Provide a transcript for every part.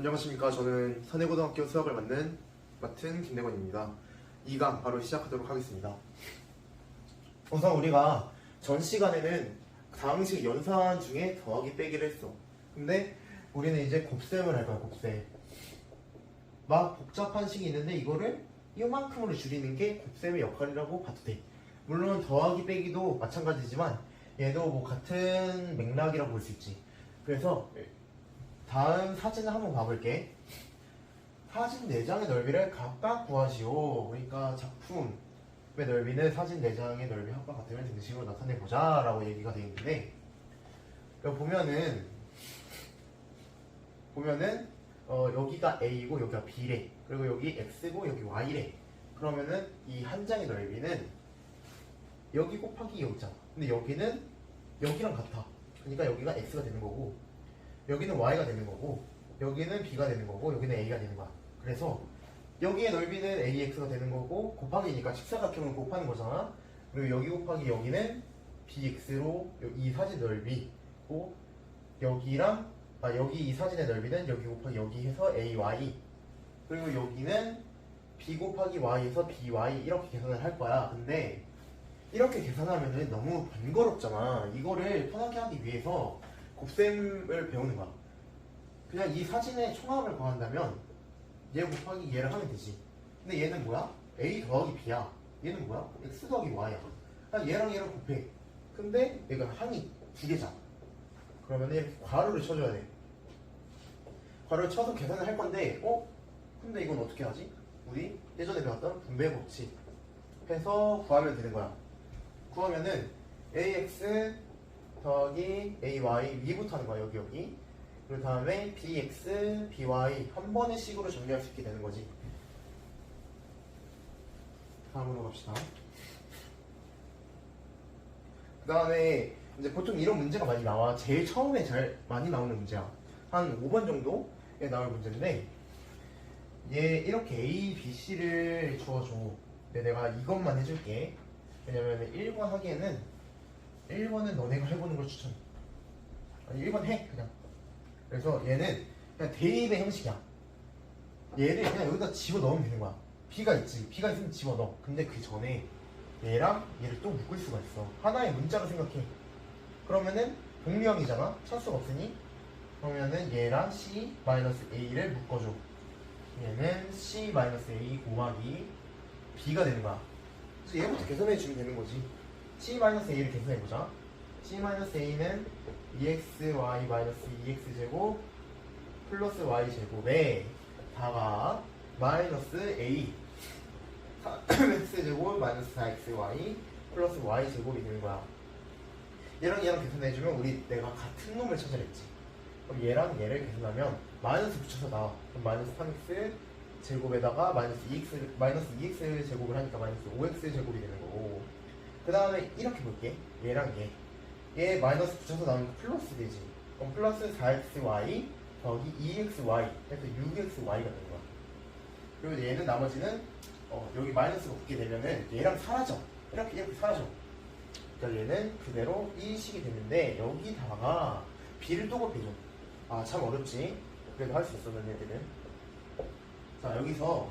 안녕하십니까. 저는 선해고등학교 수학을 맡는 맡은 김대건입니다. 2강 바로 시작하도록 하겠습니다. 우선 우리가 전 시간에는 다항식 연산 중에 더하기 빼기를 했어. 근데 우리는 이제 곱셈을 할 거야. 곱셈. 막 복잡한 식이 있는데 이거를 이만큼으로 줄이는 게 곱셈의 역할이라고 봐도 돼. 물론 더하기 빼기도 마찬가지지만 얘도 뭐 같은 맥락이라고 볼 수 있지. 그래서 다음 사진을 한번 봐볼게. 사진 4장의 넓이를 각각 구하시오. 그러니까 작품의 넓이는 사진 4장의 넓이 합과 같으면 등식으로 나타내보자 라고 얘기가 되어 있는데 여기 보면은 보면은 어, 여기가 A고 여기가 B래. 그리고 여기 X고 여기 Y래. 그러면은 이 한 장의 넓이는 여기 곱하기 여기잖아. 근데 여기는 여기랑 같아. 그러니까 여기가 X가 되는 거고 여기는 Y가 되는 거고 여기는 B가 되는 거고 여기는 A가 되는 거야. 그래서 여기의 넓이는 AX가 되는 거고 곱하기니까 직사각형은 곱하는 거잖아. 그리고 여기 곱하기 여기는 BX로 이 사진 넓이 고 여기랑 아 여기 이 사진의 넓이는 여기 곱하기 여기 해서 AY. 그리고 여기는 B 곱하기 Y에서 BY 이렇게 계산을 할 거야. 근데 이렇게 계산하면은 너무 번거롭잖아. 이거를 편하게 하기 위해서 곱셈을 배우는 거야 그냥 이 사진의 총합을 구한다면 얘 곱하기 얘를 하면 되지 근데 얘는 뭐야? A 더하기 B야 얘는 뭐야? X 더하기 Y야 그냥 얘랑 얘랑 곱해 근데 얘가 항이 두 개잖아 그러면 이렇게 괄호를 쳐줘야 돼 괄호를 쳐서 계산을 할 건데 어? 근데 이건 어떻게 하지? 우리 예전에 배웠던 분배 법칙 해서 구하면 되는 거야 구하면은 ax 더하기 ay 위부터 하는 거야 여기 여기. 그 다음에 bx by 한 번의 식으로 정리할 수 있게 되는 거지. 다음으로 갑시다. 그 다음에 이제 보통 이런 문제가 많이 나와. 제일 처음에 잘 많이 나오는 문제야. 한 5번 정도에 나올 문제인데 얘 이렇게 A, B, C를 주어줘. 근데 내가 이것만 해줄게. 왜냐면 1번 하기에는 1번은 너네가 해보는 걸 추천해. 아니 1번 해 그냥. 그래서 얘는 그냥 대입의 형식이야. 얘를 그냥 여기다 집어넣으면 되는 거야. B가 있지. B가 있으면 집어넣어. 근데 그 전에 얘랑 얘를 또 묶을 수가 있어. 하나의 문자로 생각해. 그러면은 동류형이잖아. 찬수가 없으니. 그러면은 얘랑 C-A를 묶어줘. 얘는 C-A 곱하기 B가 되는 거야. 그래서 얘부터 계산해 주면 되는 거지 C-A를 계산해보자. C-A는 2xy 2x제곱 플러스 y제곱에 다가 마이너스 a. X제곱 마이너스 4xy 플러스 y제곱이 되는 거야. 얘랑 얘랑 계산해주면 우리 내가 같은 놈을 찾아냈지. 그럼 얘랑 얘를 계산하면 마이너스 붙여서 나와. 그럼 마이너스 3x 제곱에다가 마이너스 2x 마이너스 2x 제곱을 하니까 마이너스 5x 제곱이 되는 거고 그 다음에 이렇게 볼게. 얘랑 얘. 얘 마이너스 붙여서 나오니까 플러스 되지. 그럼 플러스 4xy 더하기 2xy 해서 6xy가 되는 거야. 그리고 얘는 나머지는 어, 여기 마이너스가 붙게 되면은 얘랑 사라져. 이렇게 이렇게 사라져. 그러니까 얘는 그대로 이 식이 되는데 여기다가 b를 또 곱해줘. 아참 어렵지. 그래도 할 수 있어 너네들은. 자 여기서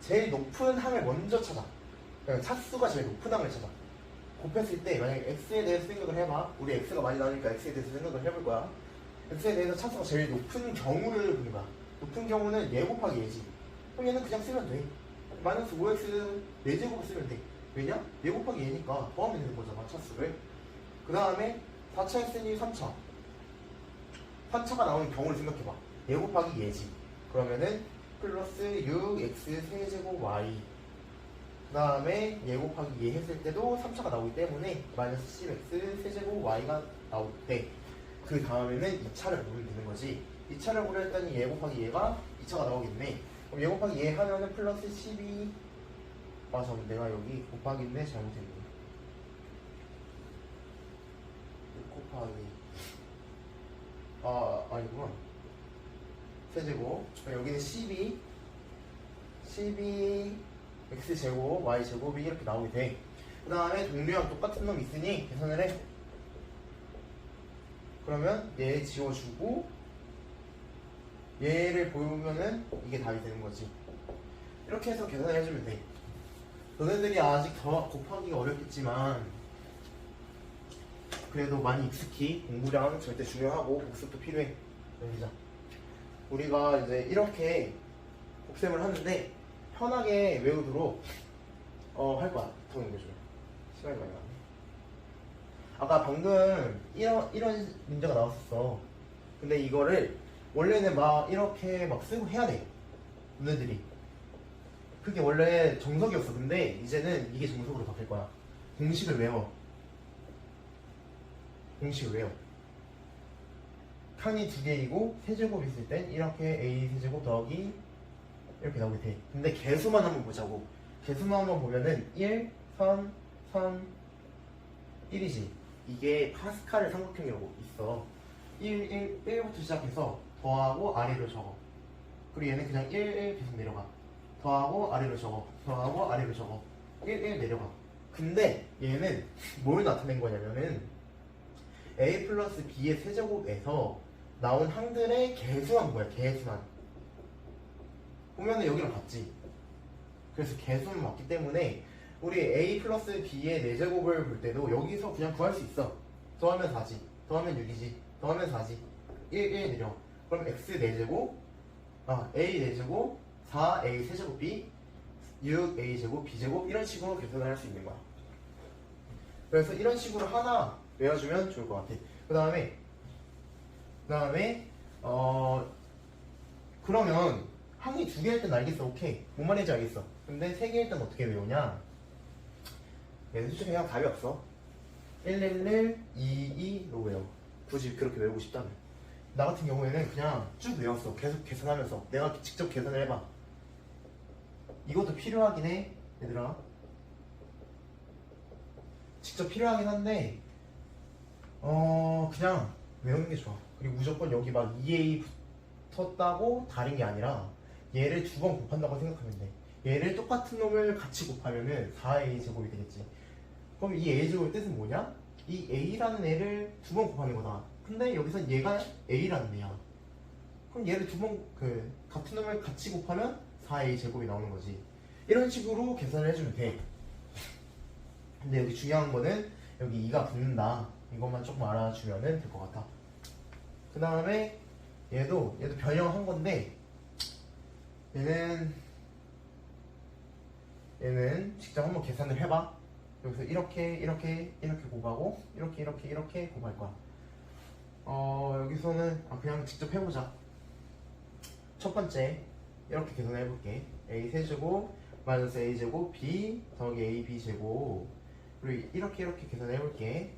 제일 높은 항을 먼저 찾아 차수가 제일 높은 항을 찾아 곱했을 때 만약에 x에 대해서 생각을 해봐. 우리 x가 많이 나오니까 x에 대해서 생각을 해볼 거야. x에 대해서 차수가 제일 높은 경우를 거야 높은 경우는 얘 곱하기 얘지. 그럼 얘는 그냥 쓰면 돼. 마이너스 5x 4제곱 쓰면 돼. 왜냐? 얘 곱하기 얘니까 더하면 되는 거잖아 차수를. 그 다음에 4차 했으니 3차. 3차가 나오는 경우를 생각해봐. 얘 곱하기 얘지. 그러면은 플러스 6x 세제곱 y 그 다음에 얘 곱하기 얘 했을 때도 3차가 나오기 때문에 마이너스 10x 세제곱 y가 나올 때 그 다음에는 2차를 고르면 되는 거지. 2차를 고려했더니 얘 곱하기 얘가 2차가 나오겠네. 그럼 얘 곱하기 얘 하면은 플러스 12아 잠깐 내가 여기 곱하기인데 잘못했네. 6 곱하기 아 아니구나. 세제곱. 여기는 12 12 x제곱 y제곱이 이렇게 나오게 돼. 그 다음에 동류랑 똑같은 놈 있으니 계산을 해. 그러면 얘 지워주고 얘를 보면은 이게 답이 되는 거지. 이렇게 해서 계산을 해주면 돼. 너네들이 아직 더 곱하기가 어렵겠지만 그래도 많이 익숙히 공부량 절대 중요하고 복습도 필요해. 여기자. 우리가 이제 이렇게 복습을 하는데 편하게 외우도록 어, 할 거야. 더 연구해주면. 시간이 많이 나네. 아까 방금 이런, 이런 문제가 나왔었어. 근데 이거를 원래는 막 이렇게 막 쓰고 해야 돼. 너네들이. 그게 원래 정석이었어. 근데 이제는 이게 정석으로 바뀔 거야. 공식을 외워. 공식을 외워. 칸이 두 개이고 세제곱 있을 땐 이렇게 a 세제곱 더하기 이렇게 나오게 돼. 근데 개수만 한번 보자고. 개수만 한번 보면은 1, 3, 3, 1이지. 이게 파스칼의 삼각형이라고 있어. 1, 1, 1부터 시작해서 더하고 아래로 적어. 그리고 얘는 그냥 1, 1 계속 내려가. 더하고 아래로 적어. 더하고 아래로 적어. 1, 1 내려가. 근데 얘는 뭘 나타낸 거냐면은 a 플러스 b의 세제곱에서 나온 항들의 개수한 거야. 개수만. 보면은 여기랑 같지. 그래서 개수는 맞기 때문에 우리 a 플러스 b의 4제곱을 볼 때도 여기서 그냥 구할 수 있어. 더하면 4지. 더하면 6이지. 더하면 4지. 1, 1 내려. 그럼 x 4제곱, 아, a 4제곱, 4a 세제곱 b, 6a 제곱 b 제곱 이런 식으로 계산을 할 수 있는 거야. 그래서 이런 식으로 하나 외워주면 좋을 것 같아. 그 다음에, 그 다음에, 어, 그러면 항이 두 개일 땐 알겠어. 오케이. 뭔 말인지 알겠어. 근데 세 개일 땐 어떻게 외우냐? 얘는 솔직히 그냥 답이 없어. 111, 22로 외워. 굳이 그렇게 외우고 싶다면. 나 같은 경우에는 그냥 쭉 외웠어. 계속 계산하면서. 내가 직접 계산을 해봐. 이것도 필요하긴 해, 얘들아. 직접 필요하긴 한데, 어, 그냥 외우는 게 좋아. 그리고 무조건 여기 막 2A 붙었다고 다른 게 아니라, 얘를 두 번 곱한다고 생각하면 돼. 얘를 똑같은 놈을 같이 곱하면은 4A 제곱이 되겠지. 그럼 이 A 제곱의 뜻은 뭐냐? 이 A라는 애를 두 번 곱하는 거다. 근데 여기서 얘가 A라는 애야. 그럼 얘를 두 번 그 같은 놈을 같이 곱하면 4A 제곱이 나오는 거지. 이런 식으로 계산을 해주면 돼. 근데 여기 중요한 거는 여기 2가 붙는다. 이것만 조금 알아주면은 될것 같아. 그 다음에 얘도 얘도 변형한 건데 얘는 얘는 직접 한번 계산을 해봐. 여기서 이렇게 이렇게 이렇게 곱하고 이렇게 이렇게 이렇게 곱할 거야. 어 여기서는 아, 그냥 직접 해보자. 첫 번째 이렇게 계산해 볼게. a 세제곱 마이너스 a 제곱 b 더하기 a b 제곱 그리고 이렇게 이렇게 계산해 볼게.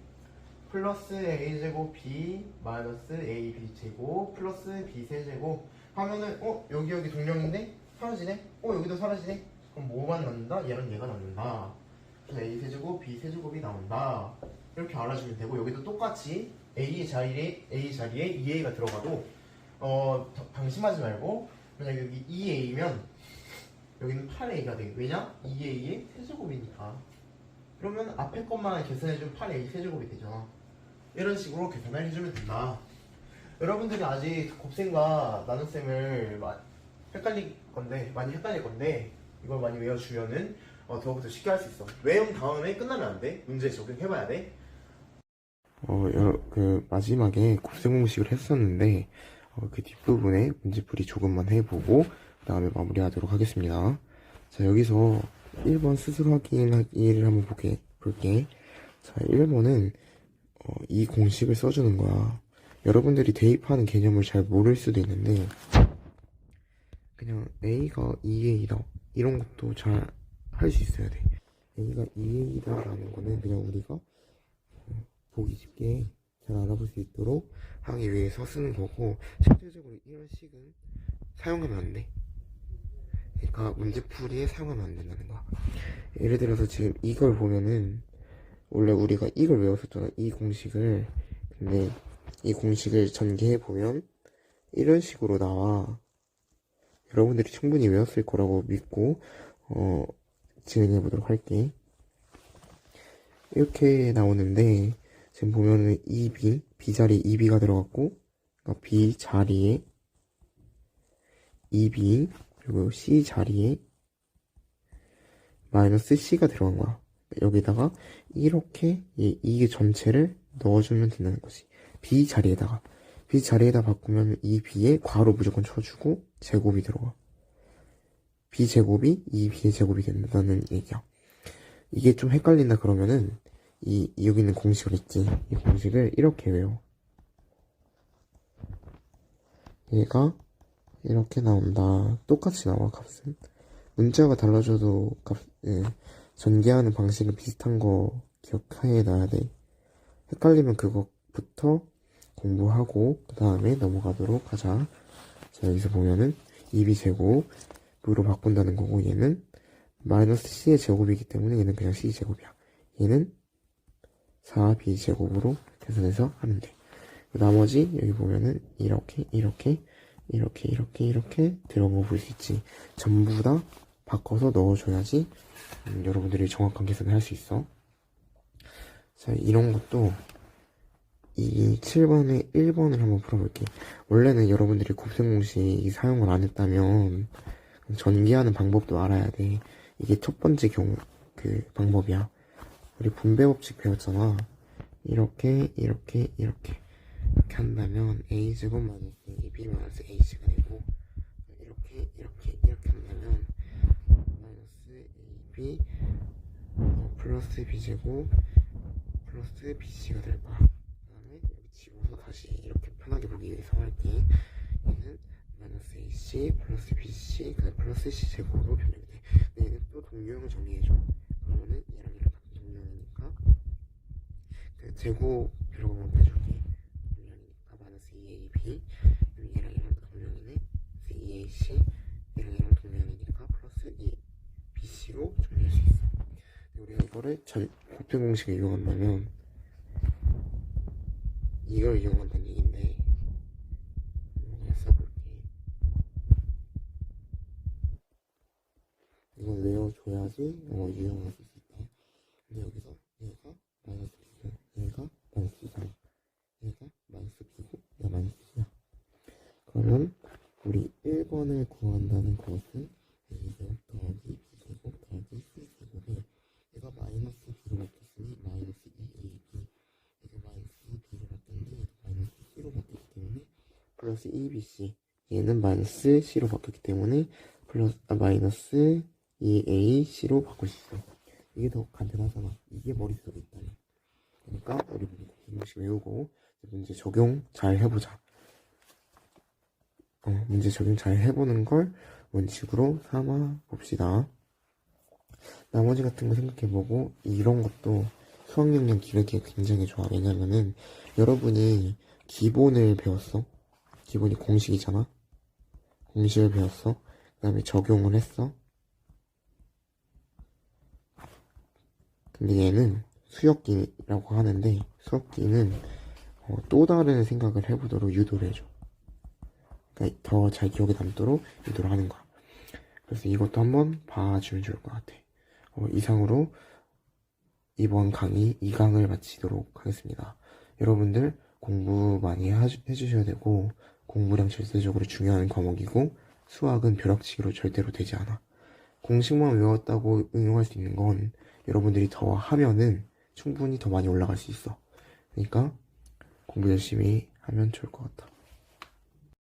플러스 a 제곱 b 마이너스 a b 제곱 플러스 b 세제곱 하면은 어 여기 여기 동령인데 사라지네. 어 여기도 사라지네. 그럼 뭐만 남는다? 얘랑 얘가 남는다. 그래서 a 세제곱 b 세제곱이 나온다. 이렇게 알아주면 되고 여기도 똑같이 a 자리에 a 자리에 2a가 들어가도 어 더- 방심하지 말고 만약 여기 2a면 여기는 8a가 돼. 왜냐? 2a의 세제곱이니까. 그러면 앞에 것만 계산해주면 8a 세제곱이 되잖아. 이런 식으로 계산을 해주면 된다. 여러분들이 아직 곱셈과 나눗셈을 마- 헷갈릴 건데 많이 헷갈릴 건데 이걸 많이 외워주면은 어, 더욱더 쉽게 할 수 있어. 외운 다음에 끝나면 안 돼. 문제 적용해봐야 돼. 어, 여러, 그, 마지막에 곱셈 공식을 했었는데, 어, 그 뒷부분에 문제풀이 조금만 해보고, 그 다음에 마무리하도록 하겠습니다. 자, 여기서 1번 스스로 확인하기를 한번 볼게, 볼게. 자, 1번은, 어, 이 공식을 써주는 거야. 여러분들이 대입하는 개념을 잘 모를 수도 있는데, 그냥 A가 2A다. 이런 것도 잘 할 수 있어야 돼. A가 2A다라는 거는 그냥 우리가 보기 쉽게 잘 알아볼 수 있도록 하기 위해서 쓰는 거고 실질적으로 이런 식은 사용하면 안 돼. 그러니까 문제풀이에 사용하면 안 된다는 거야. 예를 들어서 지금 이걸 보면은 원래 우리가 이걸 외웠었잖아. 이 공식을. 근데 이 공식을 전개해 보면 이런 식으로 나와. 여러분들이 충분히 외웠을 거라고 믿고 어 진행해 보도록 할게. 이렇게 나오는데 지금 보면은 2B, B 자리에 2B가 들어갔고, 그러니까 B 자리에 2b 그리고 c 자리에 마이너스 c가 들어간 거야. 여기다가 이렇게 이, 전체를 넣어주면 된다는 거지. B 자리에다가 b 자리에다 바꾸면 이 b에 괄호 무조건 쳐주고 제곱이 들어가. b 제곱이 이 b의 제곱이 된다는 얘기야. 이게 좀 헷갈린다 그러면은 이, 이 여기 있는 공식을 있지. 이 공식을 이렇게 외워. 얘가 이렇게 나온다. 똑같이 나와 값은. 문자가 달라져도 값, 예, 전개하는 방식은 비슷한 거 기억해 놔야 돼. 헷갈리면 그것부터 공부하고 그 다음에 넘어가도록 하자. 자 여기서 보면은 2b 제곱 으로 바꾼다는 거고 얘는 마이너스 c의 제곱이기 때문에 얘는 그냥 c 제곱이야. 얘는 4b 제곱으로 계산해서 하면 돼. 나머지 여기 보면은 이렇게 이렇게 이렇게 이렇게 이렇게 들어가 볼 수 있지. 전부 다 바꿔서 넣어줘야지 음, 여러분들이 정확한 계산을 할 수 있어. 자 이런 것도 이 7번에 1번을 한번 풀어볼게. 원래는 여러분들이 곱셈 공식 사용을 안 했다면 전개하는 방법도 알아야 돼. 이게 첫 번째 경우 그 방법이야. 우리 분배 법칙 배웠잖아. 이렇게 이렇게 이렇게 이렇게 한다면 a 제곱 마이너스 b 마이너스 h가 되고 이렇게 이렇게 이렇게 한다면 마이너스 ab 어, 플러스 b 제곱 플러스 bc가 될 거야. 그다음에 여기 집어서 다시 이렇게 편하게 보기 위해서 할게. 얘는 마이너스 ac 플러스 bc 그다음 플러스 c 제곱으로 변형이 돼. 근데 얘는 또 동류형을 정리해줘. 그러면은 얘랑 얘랑 같은 동류형이니까 그 한번 빼줄게. 동류형이니까 마이너스 2ab 그리고 얘랑 얘랑 동류형이네. 2ac 얘랑 얘랑 동류형이니까 플러스 2bc로 정리할 수 있어. 우리가 이거를 절 곱셈 공식을 이용한다면 이걸 이용한다는 얘기인데 그냥 써볼게. 이걸 외워줘야지 영어 유용할 수 있다. 근데 여기서 얘가 마이너스 B고 얘가 마이너스 C잖아. 얘가 마이너스 B고 얘가 마이너스 C야. 그러면 우리 1번을 구한다는 것은 A제곱 더하기 B제곱 더하기 C제곱에 얘가 마이너스 B로 바뀌었으니 마이너스 2AB 얘가 마이너스 B로 바뀌었는데 얘도 마이너스 C로 바뀌었기 때문에 플러스 2BC 얘는 마이너스 C로 바뀌었기 때문에 플러스 아, 마이너스 2AC로 바꿀 수 있어 이게 더 간단하잖아. 이게 머릿속에 있다면 그러니까 우리 문제 외우고 문제 적용 잘 해보자. 어, 문제 적용 잘 해보는 걸 원칙으로 삼아 봅시다. 나머지 같은 거 생각해보고 이런 것도 수학영역 기르기에 굉장히 좋아. 왜냐면은 여러분이 기본을 배웠어 기본이 공식이잖아? 공식을 배웠어? 그 다음에 적용을 했어? 근데 얘는 수역기라고 하는데 수역기는 어, 또 다른 생각을 해보도록 유도를 해줘. 그러니까 더 잘 기억에 남도록 유도를 하는 거야. 그래서 이것도 한번 봐주면 좋을 것 같아. 어, 이상으로 이번 강의 2강을 마치도록 하겠습니다. 여러분들 공부 많이 해주셔야 되고 공부량 절대적으로 중요한 과목이고 수학은 벼락치기로 절대로 되지 않아. 공식만 외웠다고 응용할 수 있는 건 여러분들이 더 하면은 충분히 더 많이 올라갈 수 있어. 그러니까 공부 열심히 하면 좋을 것 같아.